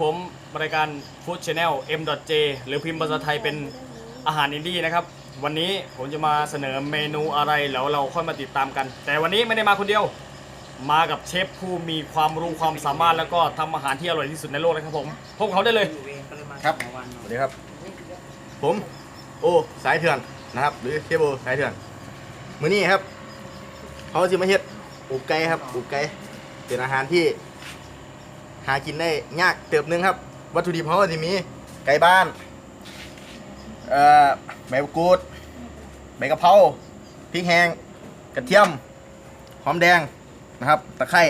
ผมรายการ Food Channel M.J หรือพิมพ์ภาษาไทยเป็นอาหารอินดี้นะครับ วันนี้ผมจะมาเสนอเมนูอะไรแล้วเราค่อยมาติดตามกัน แต่วันนี้ไม่ได้มาคนเดียว มากับเชฟผู้มีความรู้ความสามารถแล้วก็ทำอาหารที่อร่อยที่สุดในโลกนะครับผมพบเขาได้เลย ครับสวัสดีครับ ผมโอสายเถื่อนนะครับ หรือเชฟโอสายเถื่อนมื้อนี้ครับเขาจะมาเฮ็ดอูไก่ครับอูไก่เป็นอาหารที่ากินได้ยากเติบหนึงครับ วัตถุดิบเขาก็จะมีไก่บ้านเอ่อใบมะกรูดใบกะเพราพริกแห้งกระเทียมหอมแดงนะครับตะไคร้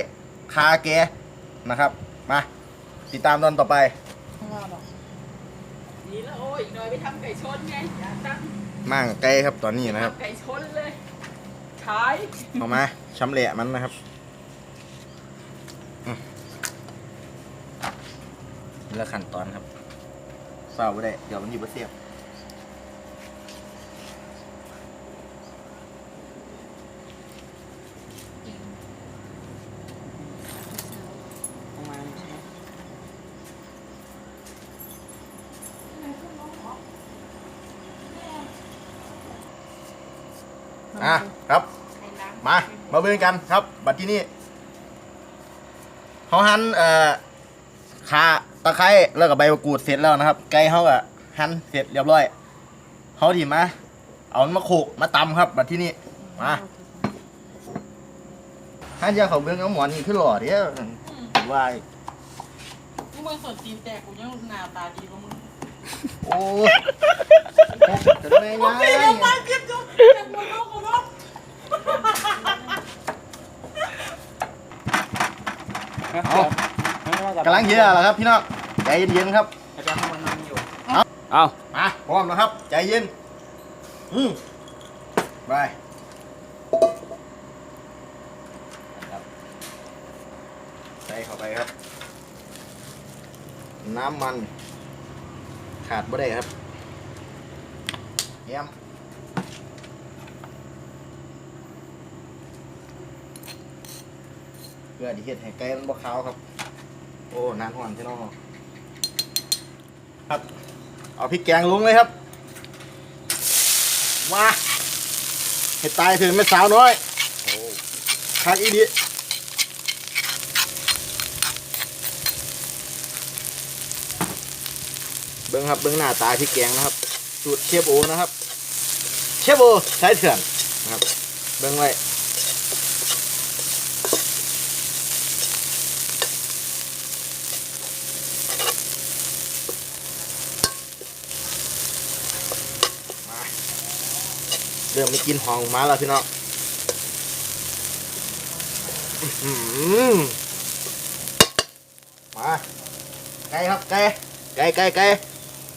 คาแกนะครับ มา ติดตามตอนต่อไปดีแล้วโอ้ยอีกหน่อยไปทำไก่ชนไงอยากตั้งม่างไก่ครับตอนนี้นะครับ ทำไก่ชนเลยขาย เอามาชำแหละมันนะครับอืม นี่ละขั้นตอนครับเฝ้าไว้ได้ เดี๋ยวมันอยู่บนเสียบประมาณใช่ไหมอะครับ มา มาเบิ่งกันครับ บัดที่นี่เขาหันเอ่อขา ตะไคร้แล้วก็ใบมะกรูดเสร็จแล้วนะครับ ไก่เขาก็หั่นเสร็จเรียบร้อยเขาดีมาเอามันมาโขลกมาตำครับบัดที่นี่มาหั่นยาเขาเบิ่งเอาหมอนนี่คือหล่อเด้อว่ากูมึงสดจีนแตกกูยังหน้าตาดีกว่ามึงโอ้จะได้ไงโอเคแล้วมาเก็บจุ๊บเก็บหมดแล้วกูเนาะเอา กำลังเยอะแล้วครับพี่น้องใจเย็นๆครับอาจารย์มันนั่งอยู่เอาเอามาพร้อมแล้วครับใจเย็นอืมไปครับใส่เข้าไปครับ น้ำมัน ขาดบ่ได้ครับเยี่ยมเพื่อที่เห็ดให้ไก่มันบ่ขาวครับ โอ้นานห่อนใช่น้องครับ เอาพริกแกงลงเลยครับมาให้ตายถึงแม่สาวน้อยคักอีดีเบิ้งครับเบิ้งหน้าตาพริกแกงนะครับสูตรเชฟโอนะครับ เชฟโอใช้เถื่อนนะครับ เบิ้งไว้ เริ่มไม่กินหองมาแล้วพี่น้องมาไก่ครับไก่ไก่ไก่ไก่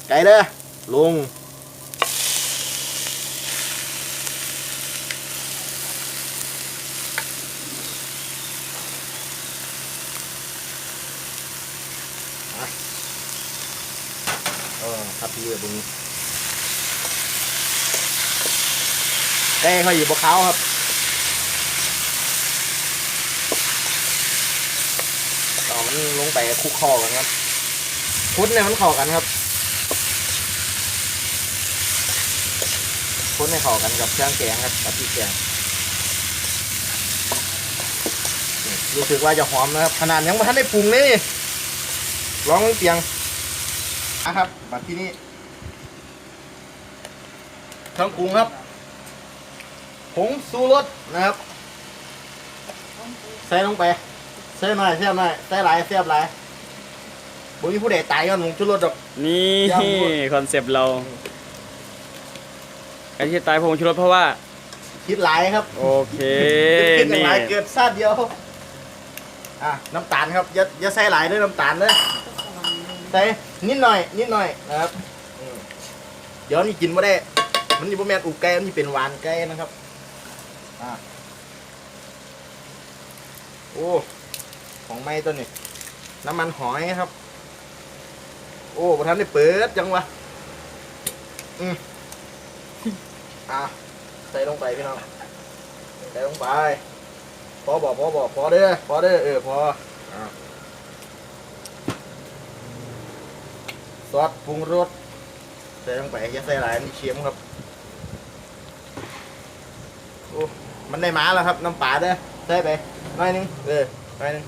ไก่เด้อลุงเออครับพี่ตรงนี้ ไก่เขาอยู่บนเขาครับต่อมันลงไปคุกคอกันครับพุ้นเนี่ยมันเข้ากันครับคนให้เข้ากันกับเครื่องแกงครับกับพริกแกงรู้สึกว่าจะหอมนะครับ ขนาดยังไม่ทันได้ปรุงเลยนี่ลองเปียงนะครับบัดที่นี่เครื่องปรุงครับ ผงสูรสนะครับ ใส่ลงไปใส่หน่อยเสียบหน่อยใส่หลายเสียบหลายบุญผู้ใดตายก็หนุ่งชุรสดอก นี่ยำหมด คอนเซปต์เราไอ้ที่ตายพงชูรสเพราะว่า คิดหลายครับโอเคกินอย่างนี่ไรเกิดซาดเดียวอะน้ำตาลครับอย่าอย่าใส่หลายด้วยน้ำตาลเลยใส่นิดหน่อย นิดหน่อยนะครับอืมเดี๋ยวนี่กินไม่ได้ มันนี่บ่แม่นอุกไก่มันนี่เป็นหวานไก่นะครับ โอ้ ของไม้ตัวนี้ น้ำมันหอยครับ โอ้ประธานได้เปิดจังวะ อืมอะใส่ลงไปพี่น้อง ใส่ลงไป พอบอกพอบอกพอเด้อพอเด้อเออพออซอสปรุงรสใส่ลงไปอย่าใส่หลายมันเค็มครับ โอ้ มันได้หมาแล้วครับน้ำปลาเด้อใส่ไปหน่อยหนึงเออหน่อยหนึง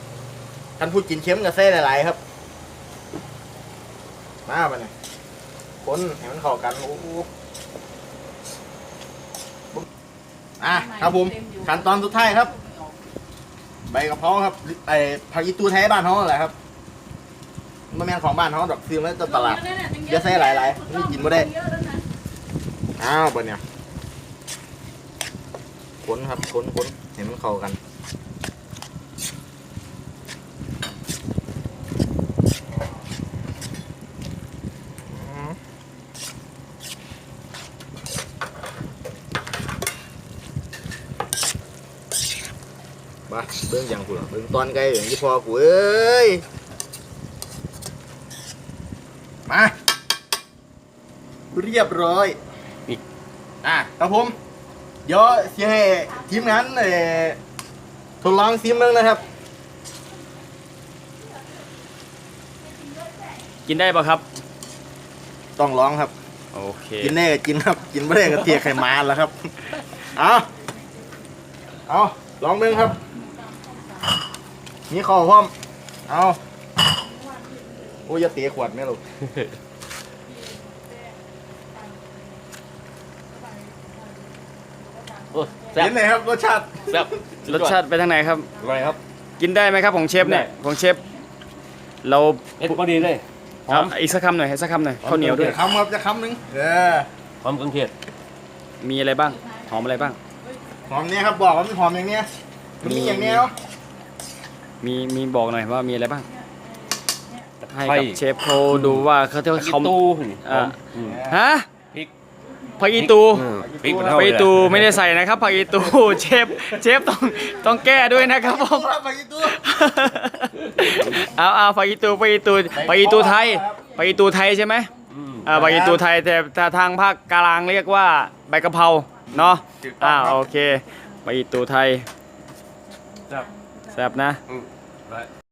ท่านพูดกินเค็มก็ใส่หลายๆครับ มาไปเนี่ยคนให้มันเข้ากันโอ้โหอะครับผมขั้นตอนสุดท้ายครับ ใบกะเพราครับไอ้ผักอีตูไทยบ้านเขาแหละครับมันแมนของบ้านเขาดอกซื้อมาจากตลาดอย่าใส่หลายๆนี่กินบ่ได้อ้าวบนเนี่ย ค้นครับค้นค้นเห็นมันเข้ากันมาเบิ่งอย่างกูล่ะเบิ่งตอนไกลอย่างที่พอกูเอ้ย มา เรียบร้อย อะครับผม เดี๋ยวจะให้ทีมงานเอ่อทดลองซิมเบ้างนะครับ กินได้ปะครับ ต้องลองครับ โอเค กินได้ก็กินครับ กินไม่ได้ก็เทียไข่มาแล้วครับ เอาเอาลองเบ้างครับ มีข้าวพร้อม เอาโอ้ยอย่าเตะขวดแม่ลูก โอ้แซ่บเห็นไหมครับรสชาติแซ่บรสชาติไปทางไหนครับ อร่อยครับ กินได้ไหมครับของเชฟเนี่ยได้ ของเชฟเราเผ็ดพอดีเลยหอเอามอีกสักคำหน่อยให้สักคำหน่อยหอม ข้าวเหนียวด้วย คำครับจะคำหนึ่งเออหอมเครื่องเทศมีอะไรบ้าง หอมอะไรบ้าง หอมเนี้ยครับบอกว่ามีหอมอย่างเนี้ยมันมีอย่างเนี้ยเนาะมีมีบอกหน่อยว่ามีอะไรบ้างตะให้ไคร้กับเชฟเขาดูว่าเขาเท่าผักอีเขา ตูนี่หออ่า มอืมฮะพริก ผักอีตูอืมพริกมันผัเท่ากเลยอีตูไม่ได้ใส่นะครับผักอีตูเชฟเชฟต้องต้องแก้ด้วยนะครับผมครับไปกี่ตัวเอาเอาผักอีตูผักอีตูผักอีตูไทยผักอีตูไทยใช่ไหมอืมอ่าผักอีตูไทยแต่แต่ทางภาคกลางเรียกว่าใบกะเพราเนาะอ่าโอเคผักอีตูไทยแซ่บแซ่บนะอืม